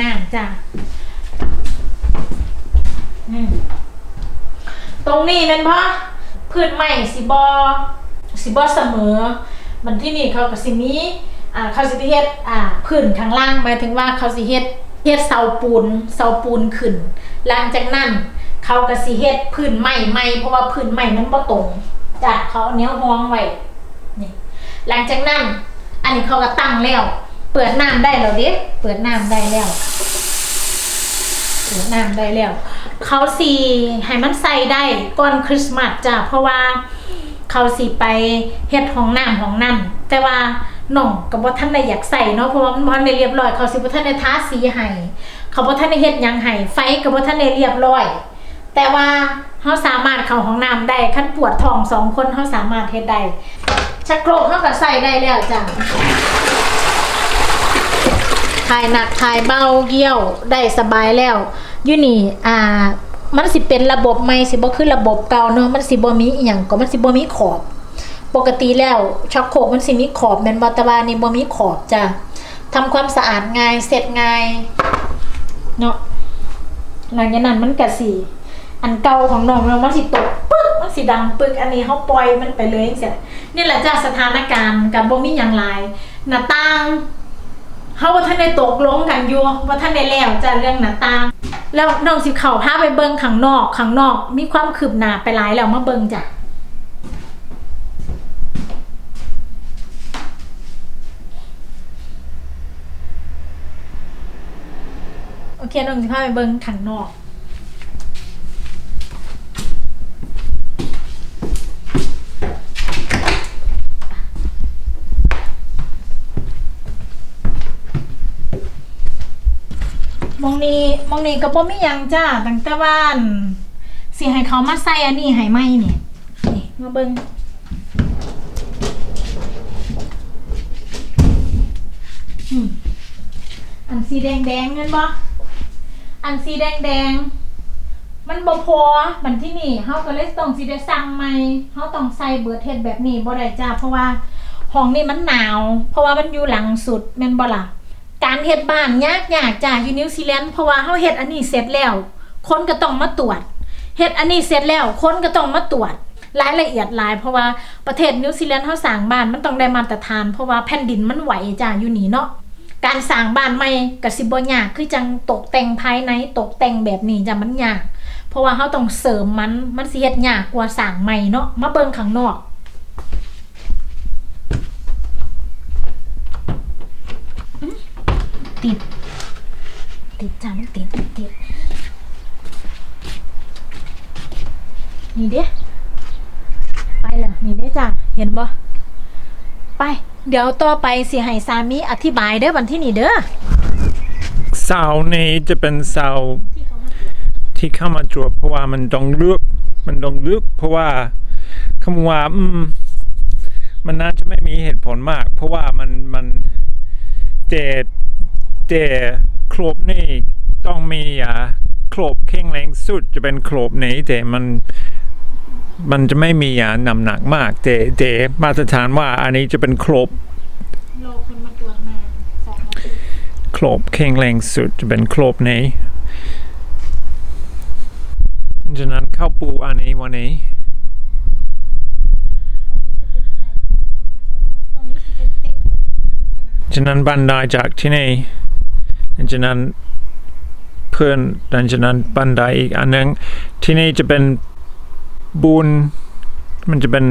น้ำจ้ะอืมตรงนี้เป็นเพราะพื้นใหม่สิบอสิบอเสมอ มันที่นี่เขาก็สิมีอ่าเขาสิเฮ็ดอ่าพื้นข้างล่างหมายถึงว่าเขาสิเฮ็ดเฮ็ดเสาปูนเสาปูนขึ้น หลังจากนั้น เขาก็สิเฮ็ดพื้นใหม่ใหม่เพราะว่าพื้นใหม่มันบ่ตรงจ้ะเขาเอาแนวห้องไว้นี่หลังจากนั้น อันนี้เขาก็ตั้งแล้ว เปิดน้ำได้แล้วเด็เปิดน้ำได้แล้ว เปิดน้ำได้แล้ว เขาสีให้มันใส่ได้ก่อนคริสต์มาสจ้ะเพราะว่าเขาสีไปเฮ็ดห้องน้ำห้องน้ำแต่ว่าน้องกับว่าท่านได้อยากใส่เนาะเพราะว่ามันบ่ทันได้เรียบร้อย เขาสิบ่ท่านได้ทาสีให้เขาบ่ท่านได้เฮ็ดหยังให้ไฟก็บ่ท่านได้เรียบร้อย แต่ว่าเขาสามารถเข้าห้องน้ำได้ขั้นปวดท้องสองคนเขาสามารถเฮ็ดได้ชักโครกเขาก็ใส่ได้แล้วจ้ะายหนักถ่ายเบาเกี่ยวได้สบายแล้วยูนี่อ่ามันสิเป็นระบบใหม่สิบ่คือระบบเก่าเนาะมันสิบ่มีอีหยังก็มันสิบ่มีขอบ ปกติแล้วชักโคกมันสิมีขอบแม่นบ่แต่ว่านี่บ่มีขอบจ้ะทำความสะอาดง่ายเสร็จง่ายเนาะหลังจากนั้นมันก็สิอันเก่าของน้องเรามันสิตกปึ๊กมันสิดังปึ๊กอันนี้เขาปล่อยมันไปเลยจังซี่นี่แหละจ้าสถานการณ์กับบ่มีหยังหลายหน้าต่าง เฮาว่าท่านได้ตกลงกันอยู่ว่าท่านได้แล้วจ้าเรื่องหน้าต่าง แล้วน้องสิเข้าพาไปเบิ่งข้างนอกข้างนอก มีความคืบหน้าไปหลายแล้วมาเบิ่งจ้ะโอเคน้องสิพาไปเบิ่งข้างนอก มองนี้มองนี้ก็บ่มีหยังจ้าตั้งแต่ว่านสิให้เขามาใส่อันนี้ให้ไหมเนี่ยนี่มาเบิ่งอืมอันสีแดงแดงๆเงินบ่อันสีแดงแดงๆมันบ่พอบันที่นี่เฮาก็เลยต้องสิได้สั่งใหม่เฮาต้องใส่เบิดเฮ็ดแบบนี้บ่ได้จ้าเพราะว่าห้องนี้มันหนาว เพราะว่ามันอยู่หลังสุดแม่นบ่ล่ะ การเฮ็ดบ้านยากยากจ้าอยู่นิวซีแลนด์เพราะว่าเฮาเฮ็ดอันนี้เสร็จแล้ว คนก็ต้องมาตรวจเฮ็ดอันนี้เสร็จแล้วคนก็ต้องมาตรวจรายละเอียดหลาย เพราะว่าประเทศนิวซีแลนด์เฮาสร้างบ้านมันต้องได้มาตรฐาน เพราะว่าแผ่นดินมันไหวจ้าอยู่นี่เนาะการสร้างบ้านใหม่ก็สิบ่ยากคือจังตกแต่งภายในตกแต่งแบบนี้จ้ะมันยาก เพราะว่าเฮาต้องเสริมมันมันสิเฮ็ดยากกว่าสร้างใหม่เนาะมาเบิ่งข้างนอก ติด ติดจ้ามันติดติดติดนี่เด้ไปแล้วนี่เด้จ้าเห็นบ่ไป เดี๋ยวต่อไปสิให้สามีอธิบายเด้อวันที่นี่เด้อเสานี้จะเป็นเสาที่เขามาที่เข้ามาตรวจเพราะว่ามันต้องเลือกมันต้องเลือกเพราะว่าคำว่าอืมมันน่าจะไม่มีเหตุผลมาก เพราะว่ามันมันแต่ แต่โครบนี่ต้องมีอ่าโครบแข็งแรงสุดจะเป็นโครบนี้แต่มันมันจะไม่มีอ่าน้ำหนักมากแต่แต่มาตรฐานว่าอันนี้จะเป็นโครบโลคนมาตรวจมาสองอาทิตย์โครบแข็งแรงสุดจะเป็นโครบนี้ฉะนั้นเข้าปูอันนี้วันนี้ ตรงนี้จะเป็นอะไรของท่านผู้ชมตรงนี้จะเป็นเต็กเป็นสนาม ฉะนั้นบันไดจากที่นี่ ฉะนั้นเพื่อนดังฉะนั้นบันไดอีกอันหนึงที่นี่จะเป็นบูนมันจะเป็น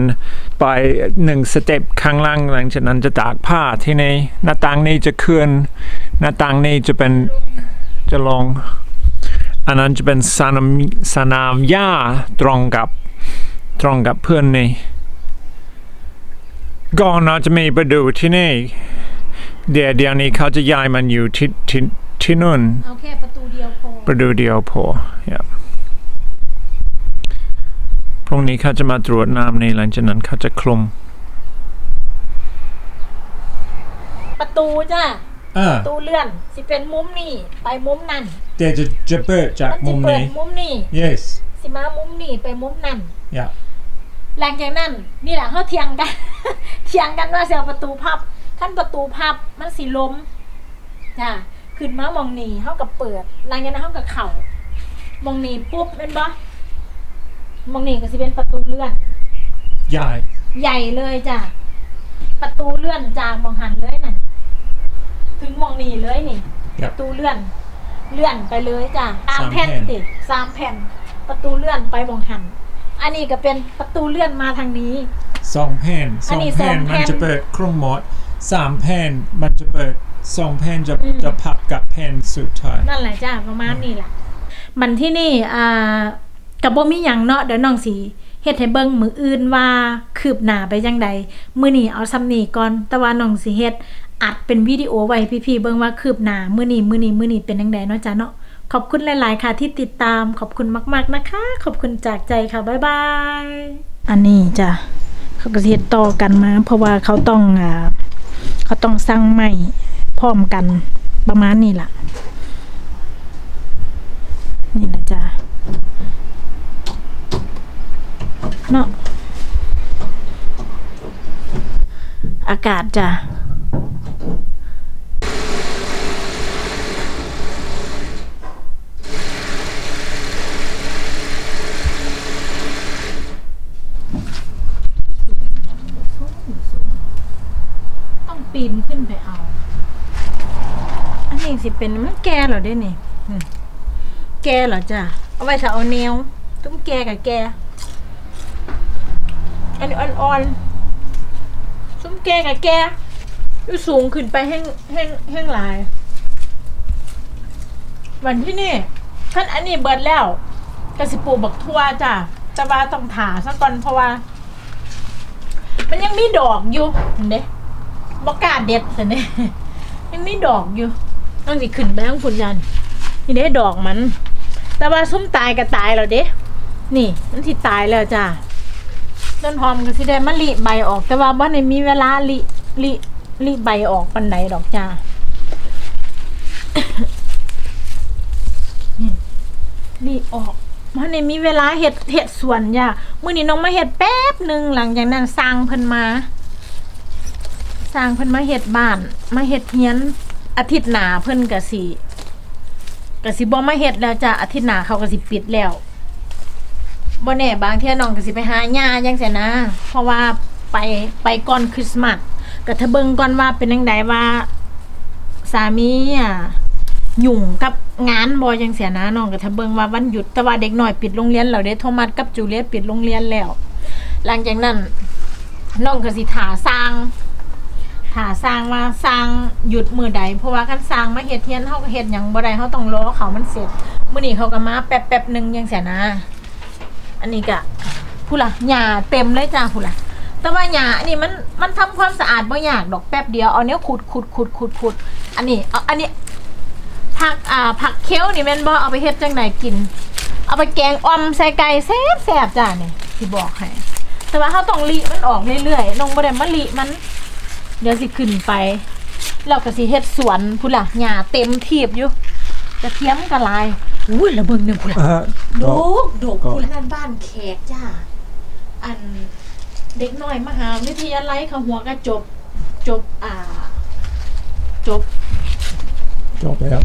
ไปหนึ่งสเต็ปข้างล่างหลังจากนั้นจะตากผ้าที่นี่หน้าต่างนี้จะเคลื่อนหน้าต่างนี้จะเป็นจะลงอันนั้นจะเป็นสนามสนามหญ้าตรงกับตรงกับเพื่อนนี่ก่อนเราจะมีไปดูที่นี่เดี๋ยวเดี๋ยวนี้เขาจะย้ายมันอยู่ที่ที่ ที่นู่นเอาแค่ประตูเดียวพอประดูเดียวพอ yeah. พรุ่งนี้เขาจะมาตรวจน้ำในหลังจากนั้นเขาจะคลุม ประตูจ้าอ่าประตูเลื่อนสิเป็นมุมนี่ไปมุมนั่นเดี๋ยวจะจะเปิดจากมันมุจะมเปิดนี้มุมนี่ yes สิมามุมนี่ไปมุมนั่น yeah หลังจากนั้นนี่แหละเขาเถียงกัน เถียงกันว่าจะเอาประตูพับขั้นประตูพับมันสิล้มจ้ะ ขึ้นมามองนี่เฮากับเปิดหลังจากนั้นเฮากับเข่ามองนี่ปุ๊บเป็นบ่มองนี่ก็สิเป็นประตูเลื่อน ใหญ่ใหญ่เลยจ้ะประตูเลื่อนจากมองหันเลยนั่นถึงมองนี่เลยนี่ คปรับ ระตูเลื่อน เลื่อนไปเลยจ้ะสามสามแผ่แผ่นนติสามแผ่น ประตูเลื่อนไปมองหัน อันนี้ก็เป็นประตูเลื่อนมาทางนี้ สองแผ่นอัสนองนี้แผ่นสองแผ่มันนจะเปิดครึ่งหมด สามแผ่นมันจะเปิดสองแผ่นจะอืม จะพับกับแผ่นสุดท้าย นั่นแหละจ้ะประมาณนี้แหละมันที่นี่อ่ากับบ่มีหยังเนาะเดี๋ยวน้องสิเฮ็ดให้เบิ่งมืออื่นว่าคืบหน้าไปจังใดมื้อนี้เอาซ้ำนี้ก่อน แต่ว่าน้องสิเฮ็ดอัดเป็นวิดีโอไว้พี่ๆเบิ่งว่าคืบหน้ามื้อนี้มื้อนี้มื้อนี้เป็นจังใดเนาะจ้ะเนาะขอบคุณหลาย ๆ ค่ะที่ติดตามขอบคุณมาก ๆ นะคะ ขอบคุณจากใจค่ะบ๊ายบายอันนี้จ้ะเขาก็สิเฮ็ดต่อกันมา เพราะว่าเขาต้องอ่า เขาต้องสร้างใหม่พร้อมกันประมาณนี้ล่ะ นี่แหละจ้าเนาะอากาศจ้ะต้อง ปีนขึ้นไปเอา อันนี้สิเป็นมันแก่เหรอเด้นี่แกเหรอจ้ะเอาไว้ถ้าเอาแนวตุ้มแกกับแกอันนี้อ่อนๆตุ้มแกกับแกอยู่สูงขึ้นไปแห้งแห้งแห้งหลาย วันที่นี่ท่านอันนี้เบิดแล้วกระสิปลูกบักทั่วจ้ะแต่ว่าต้องถาซะก่อนเพราะว่า มันยังมีดอกอยู่เห็นเด้ บอกกล้าเด็ดสิเนี่ยยังมีดอกอยู่ต้องสิขึ้นไปข้างฝุ่นยันนี่เด้ดอกมัน แต่ว่าซุ้มตายก็ตายแล้วเด้ นี่ มันที่ตายแล้วจ้าต้นหอมก็สิได้มาลิใบออก แต่ว่าบ่ได้มีเวลาลิลิลิใบออกปันไหนดอกจ้านี่ออกบ่ได้มีเวลาเฮ็ดเฮ็ดสวนจ้ามื้อนี้น้องมาเฮ็ดแป๊บหนึ่งหลังจากนั้นสร้างเพิ่นมา สร้างเพิ่นมาเฮ็ดบ้าน มาเฮ็ดเฮียนอาทิตย์หน้าเพิ่นก็สิก็สิบ่มาเฮ็ดแล้วจ้ะอาทิตย์หน้าเขาก็สิปิดแล้วบ่แน่บางเที่ยน้องก็สิไปหาหญ้าจังซี่นะ เพราะว่าไปไปก่อนคริสต์มาสก็ถ้าเบิงก่อนว่าเป็นจังไดว่า สามีอะยุ่งกับงานบ่จังซี่นะน้องก็ถ้าเบิงว่าวันหยุดแต่ว่าเด็กน้อยปิดโรงเรียนแล้วเด้โทมัสกับจูเลียปิดโรงเรียนแล้ว หลังจากนั้นน้องก็สิถาสร้าง ถ้าสร้างว่าสร้างหยุดมือใด เพราะว่าคันสร้างมาเฮ็ดเทียนเฮาก็เฮ็ดหยังบ่ได้เฮาต้องรอเขามันเสร็จมื้อนี้เขาก็มาแป๊บๆหนึงจังซี่นะ อันนี้ก็ผู้ล่ะหญ้าเต็มเลยจ้าผู้ล่ะแต่ว่าหญ้าอันนี้มันมันทำความสะอาดบ่ยากดอกแป๊บเดียวเอาเนี้ยขุดขุดขุดขุดขุดอันนี้เอาอันนี้ผักอ่าผักเคี้ยวนี่แม่นบ่เอาไปเฮ็ดจังไดกิน เอาไปแกงอ่อมใส่ไก่แซ่บๆจ้านี่สิบอกให้แต่ว่าเฮาต้องลิมันออกเรื่อยๆน้องบ่ได้มาลิมัน เดี๋ยวสิขึ้นไปเราก็สิเฮ็ดสวนพุ่นล่ะหญ้าเต็มทีบอยู่กระเทียมกระลายอุ้ยระเบิงหนึ่งพุ่นล่ะเอ่อดดอกกดกดอกพุ่นล่ะนั่นบ้านแขกจ้าอันเด็กน้อยมหาวิทยาลัยเขาหัวก็จบ จบอ่า จบ จบแล้ว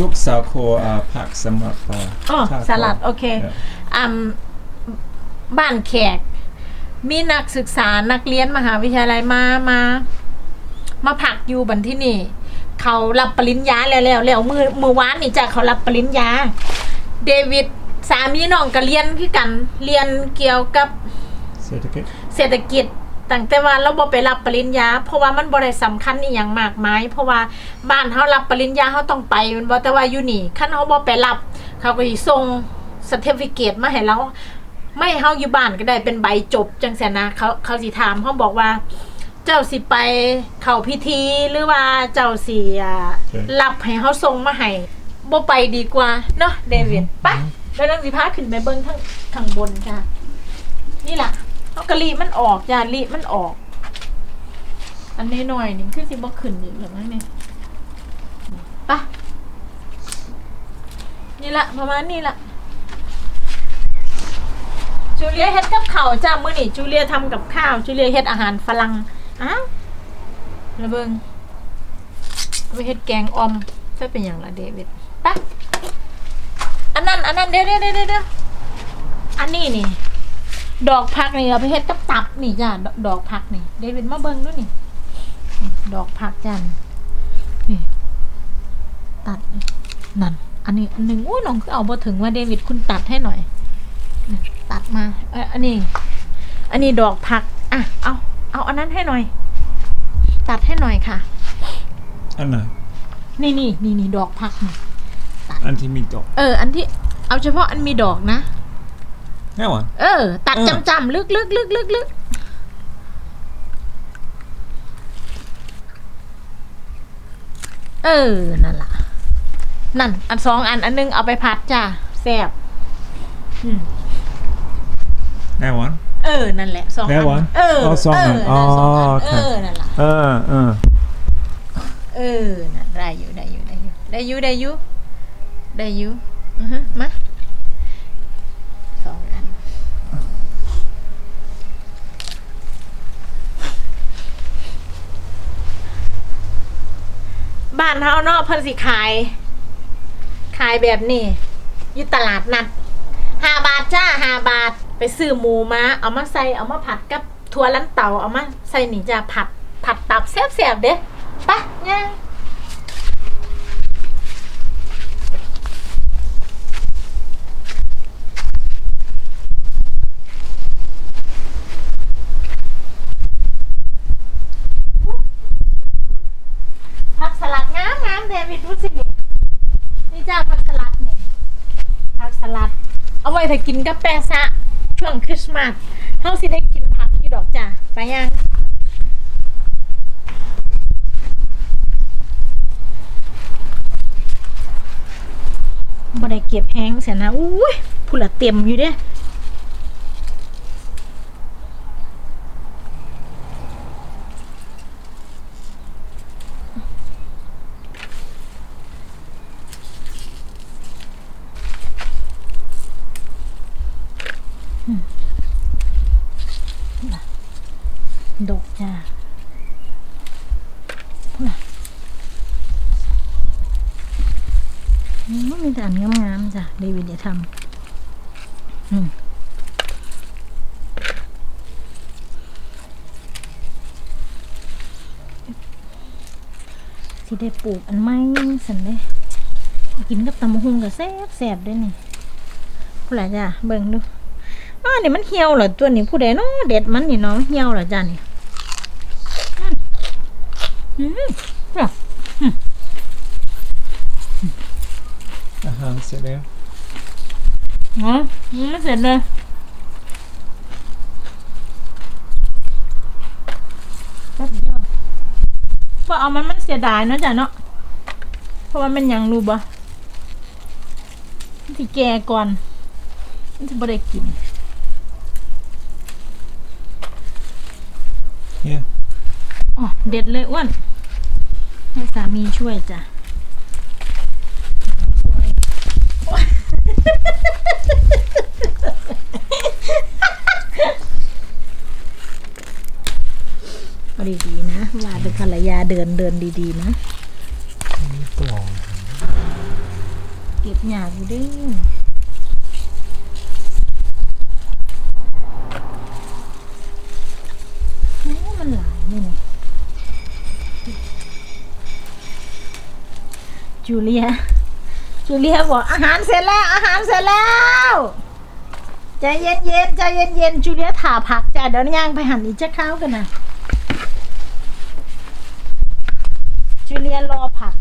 ลูกสาวโคอ่าผักสำหรับอ่าอ๋อทาโกสลัด โอเคเนี่ยอ่าบ้านแขก มีนักศึกษานักเรียนมหาวิทยาลัยมามา มาผักอยู่บันที่นี่ เขารับปริญญาแล้วแล้วแล้วมือมือวานนี่จ้ะเขารับปริญญา เดวิดสามีน้องก็เรียนคือกัน เรียนเกี่ยวกับเศรษฐกิจเศรษฐกิจตั้งแต่ว่าเราบ่ไปรับปริญญา เพราะว่ามันบ่ได้สำคัญอีหยังมากมายเพราะว่าบ้านเฮารับปริญญาเฮาต้องไปแมันบ่แต่ว่าอยู่นี่คันเฮาบ่ไปรับ เขาก็สิส่งสเตฟิเคตมาให้เรา ไม่ให้เฮาอยู่บ้านก็ได้เป็นใบจบจังซี่นะเขาเขาสิถามเขาบอกว่า เจ้าสิไปเข้าพิธีหรือว่าเจ้าสิอ่ารับให้เฮาส่งมาให้บ่ไปดีกว่าเนาะเดวิดไปแล้วนังสิพาขึ้นไปเบิ่งข้างข้างบนจ้ะนี่ล่ะเอากะลีมันออกจ้ะลีมันออก อันนี้หน่อยๆนี่คือสิบ่ขึ้นอีกหรือมั้งเนี่ยไปนี่ละประมาณนี้ละ จูเลียเฮ็ดกับข้าวจ้ามื้อนี้จูเลียทำกับข้าวจูเลียเฮ็ดอาหารฝรั่งอ้าวระเบิงเอาไปเฮ็ดแกงออมแจะเป็นอย่างละเดวิดปะอันนั้นอันนั้นเดี๋ยวเดี๋ยวเดี๋ยวเด้อันนี้นี่ ดอกผักนี่เราไปเฮ็ดกับตับนี่จ้ะดอกผักนี่เดวิดมาเบิ่งดูนี่นี่ ดอกผักจ้ะนี่ตัดนั่น อันนี้อันหนึ่งอุ้ยน้องคือเอาบ่ถึงว่าเดวิดคุณตัดให้หน่อยนี่ ตัดมาเอออันนี้ อันนี้ดอกผัก อะ เอา เอาอันนั้นให้หน่อย ตัดให้หน่อยค่ะ อันไหนนี่นี่นี่นี่ดอกผักนี่อันที่มีดอกเออ อันที่ เอาเฉพาะอันมีดอกนะแน่วะเออ ตัดเออจำจำๆลึกลึกลึกลึกลึกเออ นั่นล่ะ นั่น อันสองอันอันหนึงเอาไปผัดจ้าแซ่บอืม แน่วะเออ นั่นแหละสองแน่อันวะเออเอาสองอันเอ๋อสองอันโอเคเออ นั่นล่ะ เออเออเออน่ะได้อยู่ได้อยู่ได้อยู่ได้อยู่ได้อยู่ได้อยู่อือฮะมาสองอันบ้านเฮาเนาะเพิ่นสิขาย ขายแบบนี้อยู่ตลาดนัดห้าบาทจ้าห้าบาท ไปซื้อหมูมาเอามาใส่เอามาผัดกับถั่วลันเตาเอามาใส่หนีจ้าผัดผัดตับแซ่บๆเด้ไปะย่างผักสลัดงามงามเดวิดดูสินี่นี่จ้าผักสลัดนี่ผักสลัด เอาไว้ถ้ากินกับแปะซะ ช่วงคริสต์มาสเฮาสิได้กินผักที่ดอกจ้ะไปยังบ่ได้เก็บแห้งเสียนะอุ้ยผู้ละเต็มอยู่เด้อืมดอกจ้าพุ่นน่ะ อืมมี แต่อันงามๆจ้ะเดวิดอย่าทำอืมสิได้ปลูกอันไม้สันเด้กินกับตำมะฮุงกับแซ่บแซ่บด้วยนี่ผู้ใดจ้ะเบิ่งดูอ้านี่มันเหี่ยวเหรอตัวนี้ผู้ใดเนาะเด็ดมันนี่เนาะเหี่ยวเหรอจ้ะนี่อืม อืมอาหารเสร็จแล้วอ๋อไม่เสร็จเลยแป๊บเดียวพอเอามันมันเสียดายเนาะจ้ะเนาะเพราะว่ามันยังรู้บ่มันสิแก่ก่อนมันสิบ่ได้กินเนี่ยอ๋อเด็ดเลยอ้วนให้สามีช่วยจ้ะช่วย เอาดีๆนะเวลาเป็นภรรยาเดินเดินดีๆนะมีตัว เก็บหยาบอยู่ด้วยมันหลายนี่นี่จูเลีย จูเลียบอกอาหารเสร็จแล้ว อาหารเสร็จแล้วใจเย็นเย็นใจเย็นเย็นจูเลียถ่าผักจ้ะเดี๋ยวย่างไปหั่นอีกจะข้าวกันนะจูเลียรอผัก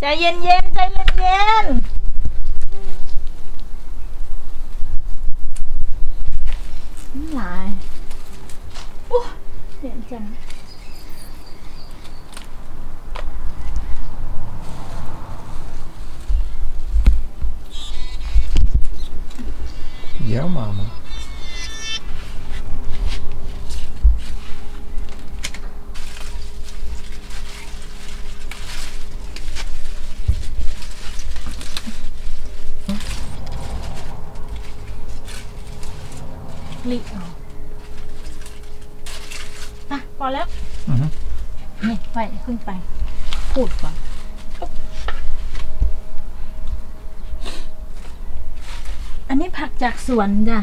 ใจเย็นเย็นใจเย็นเย็นๆน้ำลายอู้เด่นจัง เดี๋ยวมามาลิเอาอะพอแล้ว อือฮึ นี่ไปขึ้นไป พูดก่อน จากสวนจ้ะ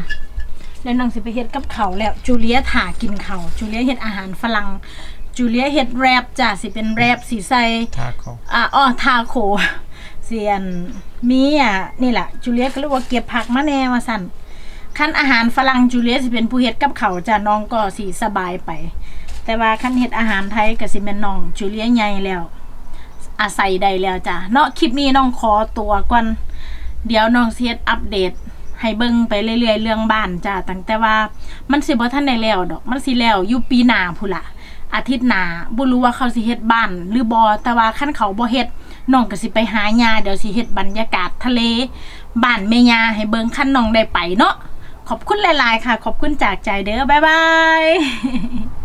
แล้วน้องสิไปเฮ็ดกับเขาวแล้วจูเลียถ่ากินเขาวจูเลียเฮ็ดอาหารฝรั่งจูเลียเฮ็ดแรปจ้ะสิเป็นแรปสีใสทาโคอ่าอ้อทาโคเสียนมีอะนี่แหละจูเลียก็เรียกว่าเก็บผักมาแน่มาสั่นขั้นอาหารฝรั่งจูเลียสิเป็นผู้เฮ็ดกับเขาวจ้ะน้องก็สิสบายไป แต่ว่าขั้นเฮ็ดอาหารไทยก็สิแม่นน้องจูเลียใหญ่แล้ว อาศัยได้แล้วจ้ะเนาะคลิปนี้น้องขอตัวก่อนเดี๋ยวน้องสิเฮ็ดอัปเดต ให้เบิ่งไปเรื่อยๆ เรื่องบ้านจ้ะตั้งแต่ว่ามันสิบ่ทันได้แล้วดอก มันสิแล้วอยู่ปีหน้าพุ่นล่ะอาทิตย์หน้าบ่รู้ว่าเขาสิเฮ็ดบ้าน หรือบ่แต่ว่าคันเขาบ่เฮ็ดน้องก็สิไปหาญาเดี๋ยวสิเฮ็ดบรรยากาศทะเลบ้านแม่ย่าให้เบิ่งคันน้องได้ไปเนาะขอบคุณหลาย ๆ ค่ะ ขอบคุณจากใจเด้อบ๊ายบาย